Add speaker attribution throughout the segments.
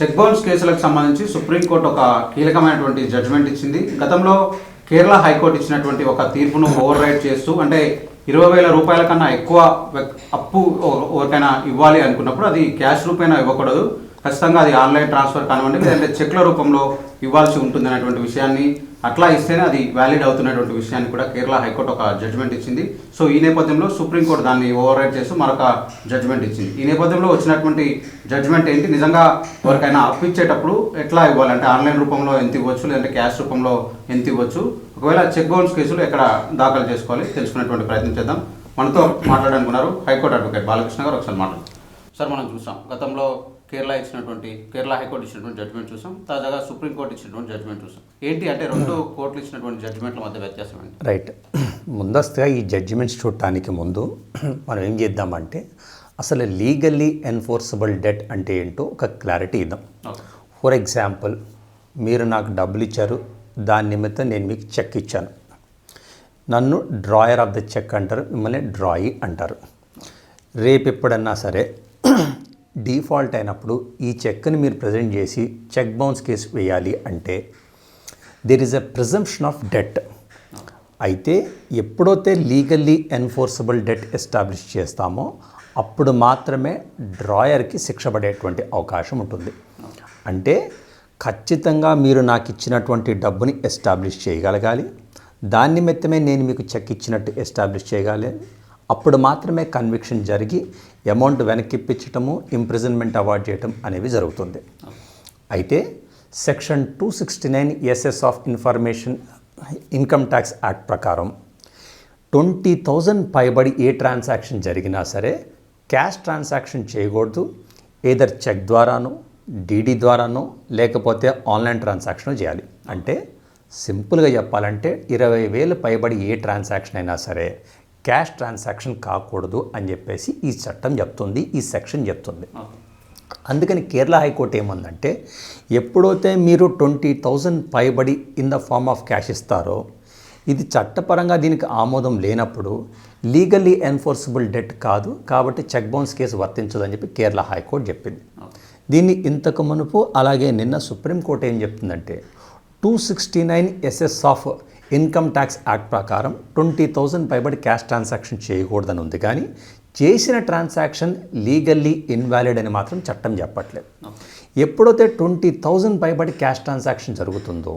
Speaker 1: Check bounce కేసులకు సంబంధించి supreme court ఒక కీలకమైనటువంటి జడ్జిమెంట్ ఇచ్చింది. గతంలో కేరళ హైకోర్టు ఇచ్చినటువంటి ఒక తీర్పును ఓవర్ రైడ్ చేస్తూ అంటే ఇరవై వేల రూపాయల కన్నా ఎక్కువ అప్పు ఎవరికైనా ఇవ్వాలి అనుకున్నప్పుడు అది క్యాష్ రూపేనా ఇవ్వకూడదు. ఖచ్చితంగా అది ఆన్లైన్ ట్రాన్స్ఫర్ కానివ్వండి లేదంటే చెక్ల రూపంలో ఇవ్వాల్సి ఉంటుంది అనేటువంటి విషయాన్ని అట్లా ఇస్తేనే అది వ్యాలిడ్ అవుతున్నటువంటి విషయాన్ని కూడా కేరళ హైకోర్టు ఒక జడ్జ్మెంట్ ఇచ్చింది. సో ఈ నేపథ్యంలో సుప్రీంకోర్టు దాన్ని ఓవర్ రైడ్ చేస్తూ మరొక జడ్జ్మెంట్ ఇచ్చింది. ఈ నేపథ్యంలో వచ్చినటువంటి జడ్జ్మెంట్ ఏంటి? నిజంగా ఎవరికైనా అప్పు ఇచ్చేటప్పుడు ఎట్లా ఇవ్వాలంటే ఆన్లైన్ రూపంలో ఎంత ఇవ్వచ్చు లేదంటే క్యాష్ రూపంలో ఎంత ఇవ్వచ్చు? ఒకవేళ చెక్ బౌన్స్ కేసులు ఎక్కడ దాఖలు చేసుకోవాలి తెలుసుకునేటువంటి ప్రయత్నం చేద్దాం. మనతో మాట్లాడాలనుకున్నారు హైకోర్టు అడ్వకేట్ బాలకృష్ణ గారు ఒకసారి మాట్లాడు. సార్ మనం చూసాం. గతంలో కేరళ ఇచ్చినటువంటి కేరళ హైకోర్టు ఇచ్చినటువంటి జడ్జిమెంట్ చూసాం. తాజాగా సుప్రీంకోర్టు ఇచ్చినటువంటి జడ్జిమెంట్ చూసాం. ఏంటి అంటే రెండు కోర్టులు ఇచ్చినటువంటి జడ్జిమెంట్ల మధ్య వ్యత్యాసం ఏంటి?
Speaker 2: రైట్ ముందస్తుగా ఈ జడ్జిమెంట్స్ చూడటానికి ముందు మనం ఏం చేద్దామంటే అసలు లీగల్లీ ఎన్ఫోర్సబుల్ డెట్ అంటే ఏంటో ఒక క్లారిటీ ఇద్దాం. ఫర్ ఎగ్జాంపుల్ మీరు నాకు డబ్బులు ఇచ్చారు దాని నిమిత్తం నేను మీకు చెక్ ఇచ్చాను. నన్ను డ్రాయర్ ఆఫ్ ద చెక్ అంటారు మిమ్మల్ని డ్రాయి అంటారు. రేపు ఎప్పుడన్నా సరే డిఫాల్ట్ అయినప్పుడు ఈ చెక్ని మీరు ప్రజెంట్ చేసి చెక్ బౌన్స్ కేసు వేయాలి అంటే there is a presumption of debt అయితే ఎప్పుడైతే లీగల్లీ ఎన్ఫోర్సబుల్ డెట్ ఎస్టాబ్లిష్ చేస్తామో అప్పుడు మాత్రమే డ్రాయర్కి శిక్ష పడేటువంటి అవకాశం ఉంటుంది. అంటే ఖచ్చితంగా మీరు నాకు ఇచ్చినటువంటి డబ్బుని ఎస్టాబ్లిష్ చేయగలగాలి. దాని నిమిత్తమే నేను మీకు చెక్ ఇచ్చినట్టు ఎస్టాబ్లిష్ చేయగలి అప్పుడు మాత్రమే కన్విక్షన్ జరిగి అమౌంట్ వెనక్కి ఇప్పించటము ఇంప్రిజన్మెంట్ అవార్డ్ చేయటం అనేవి జరుగుతుంది. అయితే section two sixty nine SS of information income tax act ప్రకారం ట్వంటీ థౌజండ్ పైబడి ఏ ట్రాన్సాక్షన్ జరిగినా సరే క్యాష్ ట్రాన్సాక్షన్ చేయకూడదు. ఏదర్ చెక్ ద్వారానో డీడీ ద్వారానో లేకపోతే ఆన్లైన్ ట్రాన్సాక్షన్ చేయాలి. అంటే సింపుల్గా చెప్పాలంటే ఇరవై వేలు పైబడి ఏ ట్రాన్సాక్షన్ అయినా సరే క్యాష్ ట్రాన్సాక్షన్ కాకూడదు అని చెప్పేసి ఈ చట్టం చెప్తుంది ఈ సెక్షన్ చెప్తుంది. అందుకని కేరళ హైకోర్టు ఏమందంటే ఎప్పుడైతే మీరు ట్వంటీ థౌజండ్ పైబడి in the form of cash ఇస్తారో ఇది చట్టపరంగా దీనికి ఆమోదం లేనప్పుడు లీగల్లీ ఎన్ఫోర్సబుల్ డెట్ కాదు కాబట్టి చెక్ బౌన్స్ కేసు వర్తించదని చెప్పి కేరళ హైకోర్టు చెప్పింది. దీన్ని ఇంతకు మునుపు అలాగే నిన్న సుప్రీంకోర్టు ఏం చెప్తుందంటే two sixty nine SS of income tax act ప్రకారం ట్వంటీ థౌజండ్ పైబడి క్యాష్ ట్రాన్సాక్షన్ చేయకూడదని ఉంది కానీ చేసిన ట్రాన్సాక్షన్ లీగల్లీ ఇన్వాలిడ్ అని మాత్రం చట్టం చెప్పట్లేదు. ఎప్పుడైతే ట్వంటీ థౌజండ్ పైబడి క్యాష్ ట్రాన్సాక్షన్ జరుగుతుందో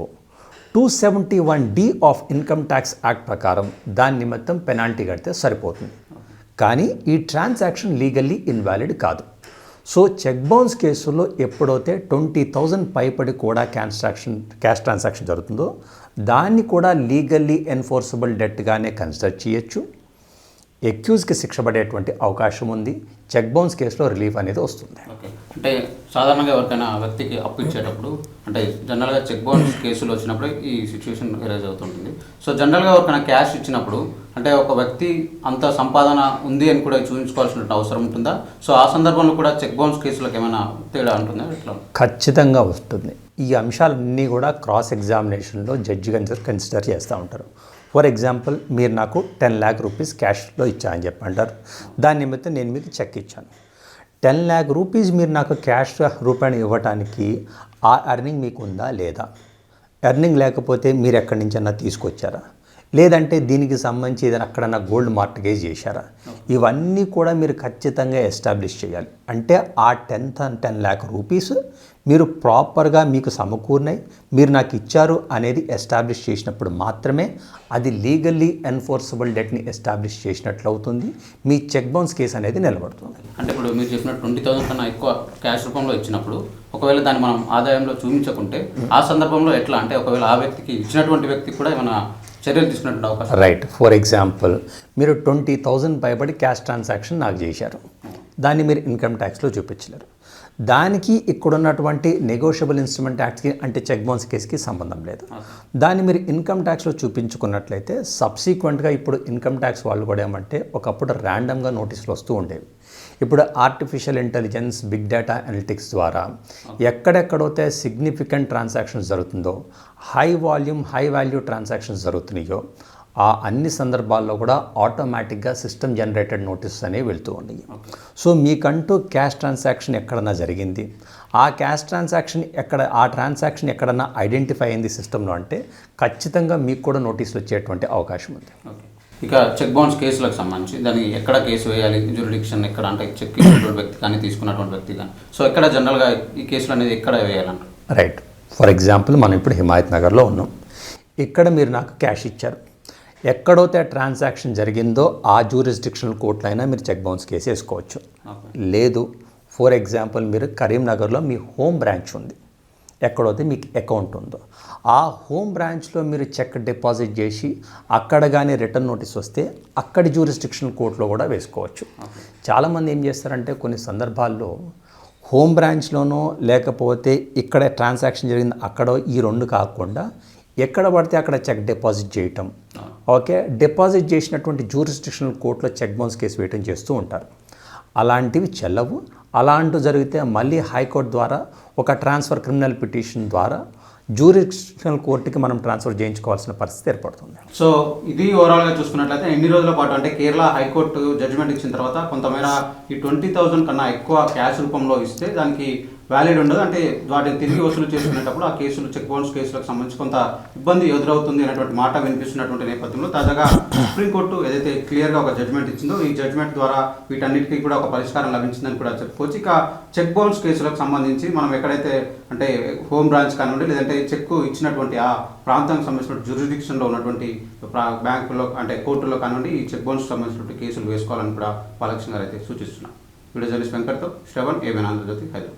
Speaker 2: two seventy one D of income tax act ప్రకారం దాని నిమిత్తం పెనాల్టీ కడితే సరిపోతుంది. కానీ ఈ ట్రాన్సాక్షన్ లీగల్లీ ఇన్వాలిడ్ కాదు. సో చెక్ బౌన్స్ కేసుల్లో ఎప్పుడైతే ట్వంటీ థౌజండ్ పైపడి కూడా ట్రాన్సాక్షన్ క్యాష్ ట్రాన్సాక్షన్ జరుగుతుందో దాన్ని కూడా లీగల్లీ ఎన్ఫోర్సబుల్ డెట్గానే కన్సిడర్ చేయొచ్చు. ఎక్యూజ్కి శిక్ష పడేటువంటి అవకాశం ఉంది. చెక్ బౌన్స్ కేసులో రిలీఫ్ అనేది వస్తుంది.
Speaker 1: ఓకే అంటే సాధారణంగా ఎవరికైనా వ్యక్తికి అప్పు ఇచ్చేటప్పుడు అంటే జనరల్గా చెక్ బౌన్స్ కేసులు వచ్చినప్పుడు ఈ సిచ్యువేషన్ ఎరేజ్ అవుతుంటుంది. సో జనరల్గా ఎవరికైనా క్యాష్ ఇచ్చినప్పుడు అంటే ఒక వ్యక్తి అంత సంపాదన ఉంది అని కూడా చూపించుకోవాల్సిన అవసరం ఉంటుందా? సో ఆ సందర్భంలో కూడా చెక్ బౌన్స్ కేసులకు ఏమైనా తేడా ఉంటుందా?
Speaker 2: ఖచ్చితంగా వస్తుంది. ఈ అంశాలన్నీ కూడా క్రాస్ ఎగ్జామినేషన్లో జడ్జి కన్సిడర్ కన్సిడర్ చేస్తూ ఉంటారు. ఫర్ ఎగ్జాంపుల్ మీరు నాకు టెన్ ల్యాక్ రూపీస్ క్యాష్లో ఇచ్చారని చెప్పి అంటారు. దాని నిమిత్తం నేను మీకు చెక్ ఇచ్చాను. టెన్ ల్యాక్ రూపీస్ మీరు నాకు క్యాష్ రూపాయలు ఇవ్వడానికి ఆ ఎర్నింగ్ మీకు ఉందా లేదా? ఎర్నింగ్ లేకపోతే మీరు ఎక్కడి నుంచైనా తీసుకొచ్చారా? లేదంటే దీనికి సంబంధించి ఏదైనా అక్కడన్నా గోల్డ్ మార్టిగేజ్ చేశారా? ఇవన్నీ కూడా మీరు ఖచ్చితంగా ఎస్టాబ్లిష్ చేయాలి. అంటే ఆ టెన్ టెన్ ల్యాక్ రూపీస్ మీరు ప్రాపర్గా మీకు సమకూరినాయి మీరు నాకు ఇచ్చారు అనేది ఎస్టాబ్లిష్ చేసినప్పుడు మాత్రమే అది లీగల్లీ ఎన్ఫోర్సబుల్ డెట్ని ఎస్టాబ్లిష్ చేసినట్లు అవుతుంది మీ చెక్ బౌన్స్ కేసు అనేది నిలబడుతుంది.
Speaker 1: అంటే ఇప్పుడు మీరు చెప్పిన ట్వంటీ థౌసండ్ కన్నా ఎక్కువ క్యాష్ రూపంలో ఇచ్చినప్పుడు ఒకవేళ దాన్ని మనం ఆదాయంలో చూపించకుంటే ఆ సందర్భంలో ఎట్లా? అంటే ఒకవేళ ఆ వ్యక్తికి ఇచ్చినటువంటి వ్యక్తి కూడా ఏమైనా చర్యలు తీసుకున్నటువంటి అవకాశం.
Speaker 2: రైట్ ఫర్ ఎగ్జాంపుల్ మీరు ట్వంటీ థౌజండ్ భయపడి క్యాష్ ట్రాన్సాక్షన్ నాకు చేశారు. దాన్ని మీరు ఇన్కమ్ ట్యాక్స్లో చూపించలేరు. దానికి ఇక్కడ ఉన్నటువంటి నెగోషియబుల్ ఇన్స్ట్రుమెంట్ యాక్ట్కి అంటే చెక్ బౌన్స్ కేసుకి సంబంధం లేదు. దాన్ని మీరు ఇన్కమ్ ట్యాక్స్లో చూపించుకున్నట్లయితే సబ్సీక్వెంట్గా ఇప్పుడు ఇన్కమ్ ట్యాక్స్ వాళ్ళు కూడా ఏమంటే ఒకప్పుడు ర్యాండమ్గా నోటీసులు వస్తూ ఉండేవి. ఇప్పుడు artificial intelligence big data analytics ద్వారా ఎక్కడెక్కడైతే సిగ్నిఫికెంట్ ట్రాన్సాక్షన్స్ జరుగుతుందో high volume high value transactions జరుగుతున్నాయో ఆ అన్ని సందర్భాల్లో కూడా ఆటోమేటిక్గా సిస్టమ్ జనరేటెడ్ నోటీసెస్ అనేవి వెళ్తూ ఉన్నాయి. సో మీకంటూ క్యాష్ ట్రాన్సాక్షన్ ఎక్కడన్నా జరిగింది. ఆ క్యాష్ ట్రాన్సాక్షన్ ఎక్కడ ఆ ట్రాన్సాక్షన్ ఎక్కడన్నా ఐడెంటిఫై అయింది సిస్టంలో అంటే ఖచ్చితంగా మీకు కూడా నోటీసులు వచ్చేటువంటి అవకాశం ఉంది.
Speaker 1: ఓకే. ఇక చెక్ బౌన్స్ కేసులకు సంబంధించి దాన్ని ఎక్కడ కేసు వేయాలి జ్యూరిడిక్షన్ ఎక్కడ అంటే చెక్ ఇచ్చినటువంటి వ్యక్తి కానీ తీసుకున్నటువంటి వ్యక్తి కానీ. సో ఎక్కడ జనరల్గా ఈ కేసులు అనేది ఎక్కడ వేయాలంటారు?
Speaker 2: రైట్ ఫర్ ఎగ్జాంపుల్ మనం ఇప్పుడు హిమాయత్ నగర్లో ఉన్నాం. ఇక్కడ మీరు నాకు క్యాష్ ఇచ్చారు. ఎక్కడైతే ట్రాన్సాక్షన్ జరిగిందో ఆ జ్యూరిస్డిక్షనల్ కోర్టులో అయినా మీరు చెక్ బౌన్స్ కేసు వేసుకోవచ్చు. లేదు ఫర్ ఎగ్జాంపుల్ మీరు కరీంనగర్లో మీ హోమ్ బ్రాంచ్ ఉంది. ఎక్కడైతే మీకు అకౌంట్ ఉందో. ఆ హోమ్ బ్రాంచ్లో మీరు చెక్ డిపాజిట్ చేసి అక్కడ కానీ రిటర్న్ నోటీస్ వస్తే అక్కడి జ్యూరిస్డిక్షనల్ కోర్టులో కూడా వేసుకోవచ్చు. చాలామంది ఏం చేస్తారంటే కొన్ని సందర్భాల్లో హోమ్ బ్రాంచ్లోనో లేకపోతే ఇక్కడ ట్రాన్సాక్షన్ జరిగింది అక్కడో ఈ రెండు కాకుండా ఎక్కడ పడితే అక్కడ చెక్ డిపాజిట్ చేయటం. ఓకే? డిపాజిట్ చేసినటువంటి జ్యూరిస్డిక్షనల్ కోర్టులో చెక్ బౌన్స్ కేసు వేయటం చేస్తూ ఉంటారు. అలాంటివి చెల్లవు. అలాంటి జరిగితే మళ్ళీ హైకోర్టు ద్వారా ఒక ట్రాన్స్ఫర్ క్రిమినల్ పిటిషన్ ద్వారా జ్యూరిస్టిక్షనల్ కోర్టుకి మనం ట్రాన్స్ఫర్ చేయించుకోవాల్సిన పరిస్థితి ఏర్పడుతుంది.
Speaker 1: సో ఇది ఓవరాల్గా చూసుకున్నట్లయితే ఎన్ని రోజుల పాటు అంటే కేరళ హైకోర్టు జడ్జిమెంట్ ఇచ్చిన తర్వాత కొంతమేర ఈ ట్వంటీ థౌజండ్ కన్నా ఎక్కువ క్యాష్ రూపంలో ఇస్తే దానికి వ్యాలిడ్ ఉండదు. అంటే వాటిని తిరిగి వసూలు చేసుకునేటప్పుడు ఆ కేసులు చెక్ బౌన్స్ కేసులకు సంబంధించి కొంత ఇబ్బంది ఎదురవుతుంది అనేటువంటి మాట వినిపిస్తున్నటువంటి నేపథ్యంలో తాజాగా సుప్రీంకోర్టు ఏదైతే క్లియర్గా ఒక జడ్జ్మెంట్ ఇచ్చిందో ఈ జడ్జ్మెంట్ ద్వారా వీటన్నిటికీ కూడా ఒక పరిష్కారం లభించిందని కూడా చెప్పుకోవచ్చు. ఇక చెక్ బౌన్స్ కేసులకు సంబంధించి మనం ఎక్కడైతే అంటే హోమ్ బ్రాంచ్ కానివ్వండి లేదంటే చెక్ ఇచ్చినటువంటి ఆ ప్రాంతానికి సంబంధించిన జ్యూరిడిక్షన్లో ఉన్నటువంటి బ్యాంకులో అంటే కోర్టులో కానివ్వండి ఈ చెక్ బౌన్స్ సంబంధించినటువంటి కేసులు వేసుకోవాలని కూడా బాలకృష్ణ గారు అయితే సూచిస్తున్నారు. వీడియో జర్నలిస్ట్ వెంకట్తో శ్రవణ్ ఏమైనా ఆంధ్రజ్యోతి హైదరాబాద్.